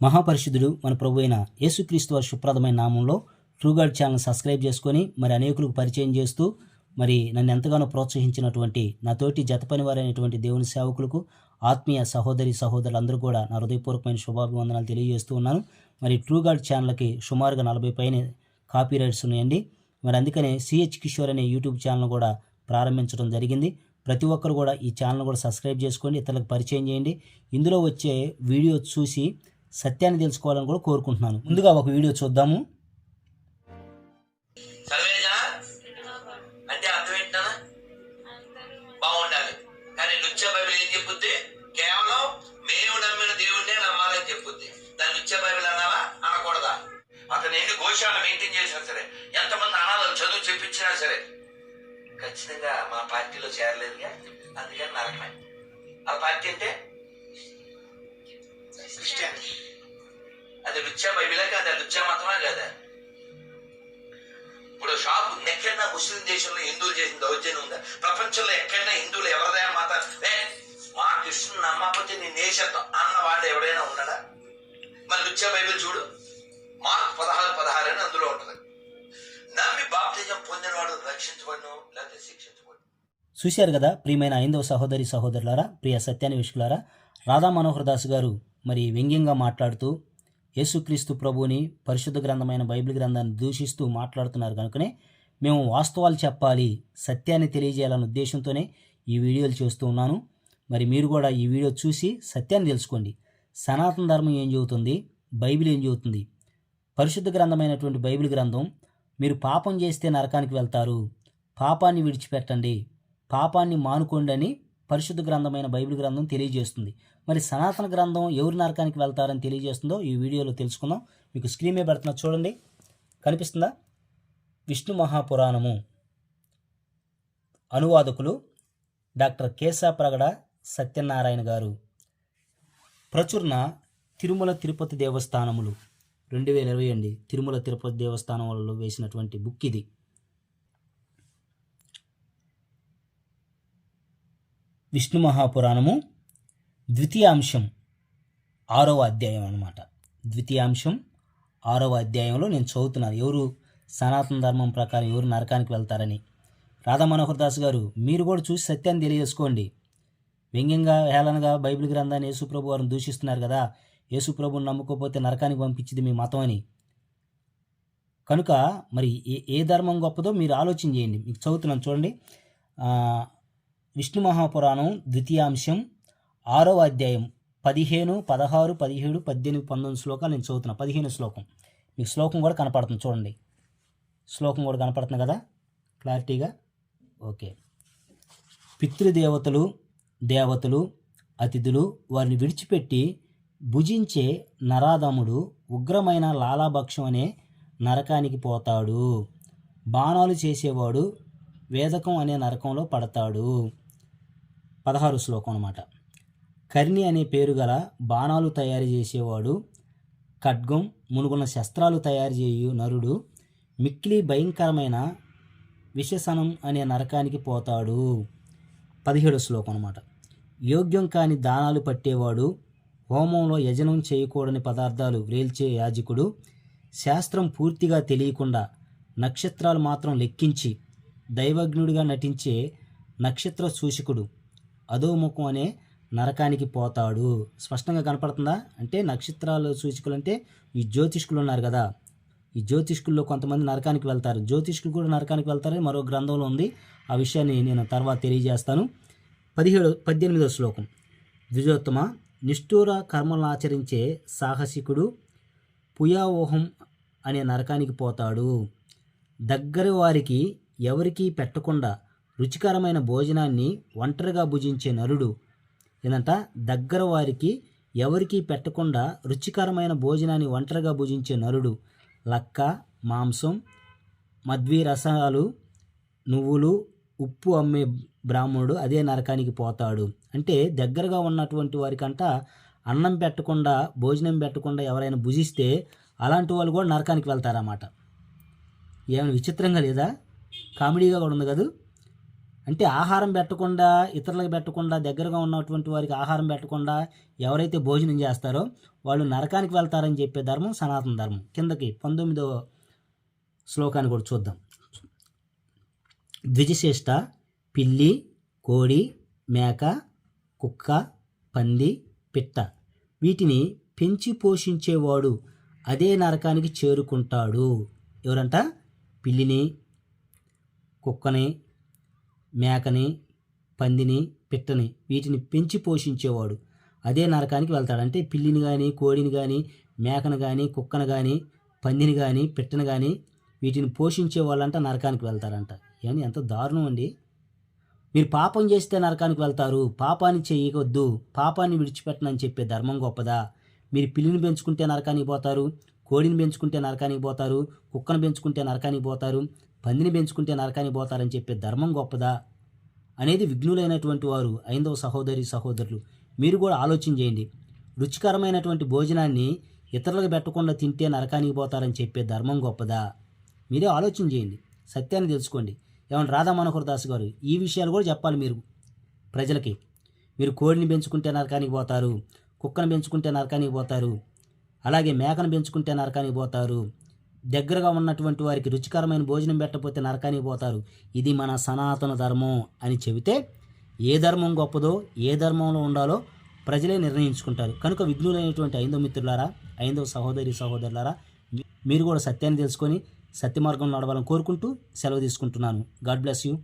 మహాపరిశుద్ధుడు మన ప్రభు అయిన యేసుక్రీస్తు వారి శుభ్రదమైన నామంలో ట్రూగాడ్ ఛానల్ సబ్స్క్రైబ్ చేసుకొని మరి అనేకులకు పరిచయం చేస్తూ మరి నన్ను ఎంతగానో ప్రోత్సహించినటువంటి నా తోటి జత పనివారైనటువంటి దేవుని సేవకులకు ఆత్మీయ సహోదరి సహోదరులందరూ కూడా నా హృదయపూర్వకమైన శుభాభివందనాలు తెలియజేస్తూ ఉన్నాను. మరి ట్రూగాడ్ ఛానల్కి సుమారుగా నలభై పైన కాపీ రైట్స్ ఉన్నాయండి. మరి అందుకనే సిహెచ్ కిషోర్ అనే యూట్యూబ్ ఛానల్ కూడా ప్రారంభించడం జరిగింది. ప్రతి ఒక్కరు కూడా ఈ ఛానల్ కూడా సబ్స్క్రైబ్ చేసుకోండి ఇతరులకు పరిచయం చేయండి. ఇందులో వచ్చే వీడియో చూసి సత్యాన్ని తెలుసుకోవాలని కూడా కోరుకుంటున్నాను. ముందుగా ఒక వీడియో చూద్దాము. సర్వేజన అంటే అర్థం బాగుండాలి. కానీ బైబిల్ ఏం కేవలం మేము నమ్మిన దాన్ని బైబిల్ అనకూడదా? అతను మెయింటైన్ చేసినా సరే ఎంతమంది అనాథలు చదువు చెప్పించినా సరే ఖచ్చితంగా మా పార్టీలో చేరలేదుగా? అందుకని నరకమే. ఆ పార్టీ అంటే? క్రిస్టియానిటీ అది లుచ్చా బైబిలే కాదా లుచ్చా మతమా కదా ఇప్పుడు షాపు ఎక్కడైనా ముస్లిం దేశంలో హిందువులు చేసిన దౌర్జన్యం ఉందా ప్రపంచంలో ఎక్కడైనా హిందువులు ఎవరిదైనా మత మా కృష్ణుని నమ్మకపోతే నేను నేషత్వం అన్న వాడు ఎవడైనా ఉన్నాడా మరి లుచ్చా బైబిల్ చూడు మార్క్ పదహారు పదహారు అని అందులో ఉంటుంది నమ్మి బాప్తిజం పొందినవాడు రక్షించబడను లేకపోతే శిక్షించబడు చూశారు కదా ప్రియమైన ఐందవ సహోదరి సహోదరులారా ప్రియ సత్యాన్వేషకులారా? రాధా మనోహర్ దాస్ గారు మరి వ్యంగ్యంగా మాట్లాడుతూ యేసుక్రీస్తు ప్రభువుని పరిశుద్ధ గ్రంథమైన బైబిల్ గ్రంథాన్ని దూషిస్తూ మాట్లాడుతున్నారు కనుకనే మేము వాస్తవాలు చెప్పాలి సత్యాన్ని తెలియజేయాలన్న ఉద్దేశంతోనే ఈ వీడియోలు చేస్తూ ఉన్నాను. మరి మీరు కూడా ఈ వీడియో చూసి సత్యాన్ని తెలుసుకోండి. సనాతన ధర్మం ఏం చెబుతుంది? బైబిల్ ఏం చెబుతుంది? పరిశుద్ధ గ్రంథమైనటువంటి బైబిల్ గ్రంథం మీరు పాపం చేస్తే నరకానికి వెళ్తారు పాపాన్ని విడిచిపెట్టండి పాపాన్ని మానుకోండి అని పరిశుద్ధ గ్రంథమైన బైబిల్ గ్రంథం తెలియజేస్తుంది. మరి సనాతన గ్రంథం ఎవరు నరకానికి వెళ్తారని తెలియజేస్తుందో ఈ వీడియోలో తెలుసుకుందాం. మీకు స్క్రీన్ మీద పెడుతున్నా చూడండి. కనిపిస్తుందా? విష్ణు మహాపురాణము. అనువాదకులు డాక్టర్ కేశా ప్రగడ సత్యనారాయణ గారు. ప్రచురణ తిరుమల తిరుపతి దేవస్థానములు. రెండు వేల ఇరవై అండి. తిరుమల తిరుపతి దేవస్థానం వేసినటువంటి బుక్ ఇది. విష్ణు మహాపురాణము ద్వితీయాంశం ఆరవ అధ్యాయం అన్నమాట. ద్వితీయాంశం ఆరవ అధ్యాయంలో నేను చదువుతున్నాను. ఎవరు సనాతన ధర్మం ప్రకారం ఎవరు నరకానికి వెళ్తారని. రాధా మనోహర్ దాస్ గారు మీరు కూడా చూసి సత్యాన్ని తెలియజేసుకోండి. వ్యంగ్యంగా హేళనగా బైబిల్ గ్రంథాన్ని యేసుప్రభు వారిని దూషిస్తున్నారు కదా. యేసుప్రభుని నమ్ముకోపోతే నరకానికి పంపించింది మీ మతం అని. కనుక మరి ఏ ఏ ధర్మం గొప్పదో మీరు ఆలోచన చేయండి. మీకు చదువుతున్నాను చూడండి. విష్ణు మహాపురాణం ద్వితీయాంశం ఆరవ అధ్యాయం పదిహేను పదహారు పదిహేడు పద్దెనిమిది పంతొమ్మిది శ్లోకాలు నేను చదువుతున్నా. పదిహేను శ్లోకం. మీకు శ్లోకం కూడా కనపడుతుంది చూడండి. శ్లోకం కూడా కనపడుతుంది కదా? క్లారిటీగా? ఓకే. పితృదేవతలు దేవతలు అతిథులు వారిని విడిచిపెట్టి భుజించే నరాధముడు ఉగ్రమైన లాలాభక్షం అనే నరకానికి పోతాడు. బాణాలు చేసేవాడు వేదకం అనే నరకంలో పడతాడు. పదహారు శ్లోకం అనమాట కర్ణి అనే పేరు గల బాణాలు తయారు చేసేవాడు ఖడ్గం మునుగున్న శస్త్రాలు తయారు చేయు నరుడు మిక్కిలి భయంకరమైన విషసనం అనే నరకానికి పోతాడు. పదిహేడు శ్లోకం అనమాట యోగ్యం కాని దానాలు పట్టేవాడు హోమంలో యజనం చేయకూడని పదార్థాలు వేల్చే యాజకుడు శాస్త్రం పూర్తిగా తెలియకుండా నక్షత్రాలు మాత్రం లెక్కించి దైవజ్ఞుడిగా నటించే నక్షత్ర సూచికుడు అధోముఖం అనే నరకానికి పోతాడు. స్పష్టంగా కనపడుతుందా? అంటే నక్షత్రాల సూచికులు అంటే ఈ జ్యోతిష్కులు ఉన్నారు కదా. ఈ జ్యోతిష్కుల్లో కొంతమంది నరకానికి వెళ్తారు. జ్యోతిష్కులు కూడా నరకానికి వెళ్తారని మరో గ్రంథంలో ఉంది. ఆ విషయాన్ని నేను తర్వాత తెలియజేస్తాను. పదిహేడు పద్దెనిమిదో శ్లోకం. ద్విజోత్తమ నిష్ఠూర కర్మలను ఆచరించే సాహసికుడు పుయావోహం అనే నరకానికి పోతాడు. దగ్గర వారికి ఎవరికీ పెట్టకుండా రుచికరమైన భోజనాన్ని ఒంటరిగా భుజించే నరుడు ఏంటంట దగ్గర వారికి ఎవరికీ పెట్టకుండా రుచికరమైన భోజనాన్ని ఒంటరిగా భుజించే నరుడు లక్క మాంసం మద్వి రసాలు నువ్వులు ఉప్పు అమ్మే బ్రాహ్మణుడు అదే నరకానికి పోతాడు. అంటే దగ్గరగా ఉన్నటువంటి వారికంట అన్నం పెట్టకుండా భోజనం పెట్టకుండా ఎవరైనా భుజిస్తే అలాంటి వాళ్ళు కూడా నరకానికి వెళ్తారన్నమాట. ఏమైనా విచిత్రంగా లేదా? కామెడీగా కూడా ఉంది కదా. అంటే ఆహారం పెట్టకుండా ఇతరులకు పెట్టకుండా దగ్గరగా ఉన్నటువంటి వారికి ఆహారం పెట్టకుండా ఎవరైతే భోజనం చేస్తారో వాళ్ళు నరకానికి వెళ్తారని చెప్పే ధర్మం సనాతన ధర్మం. కిందకి పంతొమ్మిదో శ్లోకాన్ని కూడా చూద్దాం. ద్విజశేష్ట పిల్లి కోడి మేక కుక్క పంది పిట్ట. వీటిని పెంచి పోషించేవాడు అదే నరకానికి చేరుకుంటాడు. ఎవరంట? పిల్లిని కుక్కని మేకని పందిని పిట్టని వీటిని పెంచి పోషించేవాడు. అదే నరకానికి వెళ్తాడు. అంటే పిల్లిని కానీ కోడిని కానీ మేకను కానీ కుక్కను కానీ పందిని కానీ పిట్టను కానీ వీటిని పోషించే వాళ్ళంట నరకానికి వెళ్తారంట. ఏమని ఎంత దారుణం అండి. మీరు పాపం చేస్తే నరకానికి వెళ్తారు. పాపాన్ని చేయవద్దు. పాపాన్ని విడిచిపెట్టనని చెప్పే ధర్మం గొప్పదా? మీరు పిల్లిని పెంచుకుంటే నరకానికి పోతారు. కోడిని పెంచుకుంటే నరకానికి పోతారు కుక్కను పెంచుకుంటే నరకానికి పోతారు పందిని పెంచుకుంటే నరకానికి పోతారని చెప్పే ధర్మం గొప్పదా? అనేది విఘ్నులైనటువంటి వారు ఐందవ సహోదరి సహోదరులు మీరు కూడా ఆలోచన చేయండి. రుచికరమైనటువంటి భోజనాన్ని ఇతరులకు పెట్టకుండా తింటే నరకానికి పోతారని చెప్పే ధర్మం గొప్పదా? మీరే ఆలోచన చేయండి. సత్యాన్ని తెలుసుకోండి. ఏమన్నా రాధా మనోహర్ దాస్ గారు ఈ విషయాలు కూడా చెప్పాలి మీరు ప్రజలకి. మీరు కోడిని పెంచుకుంటే నరకానికి పోతారు కుక్కను పెంచుకుంటే నరకానికి పోతారు అలాగే మేకను పెంచుకుంటే నరకానికి పోతారు. దగ్గరగా ఉన్నటువంటి వారికి రుచికరమైన భోజనం పెట్టకపోతే నరకానికి పోతారు. ఇది మన సనాతన ధర్మం అని చెబితే ఏ ధర్మం గొప్పదో ఏ ధర్మంలో ఉండాలో ప్రజలే నిర్ణయించుకుంటారు. కనుక విఘ్నులైనటువంటి ఐందవ మిత్రులారా ఐందవ సహోదరి సహోదరులారా మీరు కూడా సత్యాన్ని తెలుసుకొని సత్య మార్గంలో నడవాలని కోరుకుంటూ సెలవు తీసుకుంటున్నాను. God bless you.